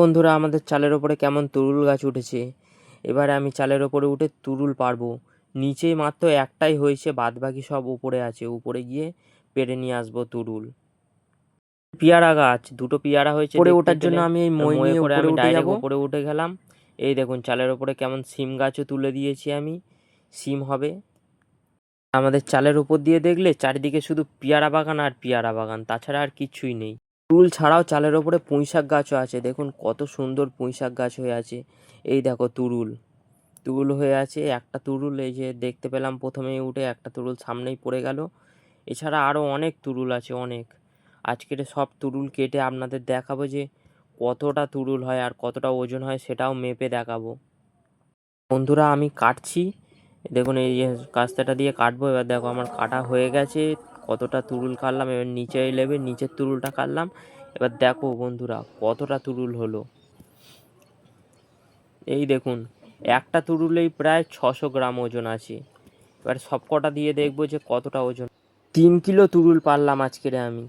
বন্ধুরা আমাদের চালের ওপরে কেমন তুরুল গাছ উঠেছে। এবারে আমি চালের ওপরে উঠে তুরুল পারব নিচে মাত্র একটাই হয়েছে বাদ বাকি সব উপরে আছে। উপরে গিয়ে পেরে নিয়ে আসব তুরুল। পেয়ারা গাছ দুটো পেয়ারা হয়েছে উপরে ওঠার জন্য আমি এই মই উপরে আমি উঠে ডাইরেক্ট উপরে উঠে গেলাম। এই দেখুন চালের ওপরে কেমন সিম গাছও তুলে দিয়েছি আমি। সিম হবে। আমাদের চালের উপর দিয়ে দেখলে চারিদিকে শুধু পেয়ারা বাগান আর পেয়ারা বাগান তাছাড়া আর কিছুই নেই। তুল ছাড়াও চালের ওপরে পুঁইশাক গাছও আছে। দেখুন কত সুন্দর পুঁইশাক গাছ হয়ে আছে। এই দেখো তুরুল। তুরুল হয়ে আছে, একটা তুরুল, এই যে দেখতে পেলাম প্রথমেই উঠে একটা তুরুল সামনেই পড়ে গেল। এছাড়া আরও অনেক তুরুল আছে, অনেক। আজকের সব তুরুল কেটে আপনাদের দেখাবো যে কতটা তুরুল হয় আর কতটা ওজন হয় সেটাও মেপে দেখাবো। বন্ধুরা, আমি কাটছি। দেখুন এই যে কাস্তাটা দিয়ে কাটবো। এবার দেখো আমার কাটা হয়ে গেছে। কতটা তুরুল কাটলাম, এবার নিচে লেবে নিচের তুরুলটা কাটলাম। এবার দেখো বন্ধুরা, কতটা তুরুল হলো। এই দেখুন, একটা তুরুলেই প্রায় ছশো গ্রাম ওজন আছে। এবার সব কটা দিয়ে দেখব যে কতটা ওজন। তিন কিলো তুরুল পারলাম আজকের আমি।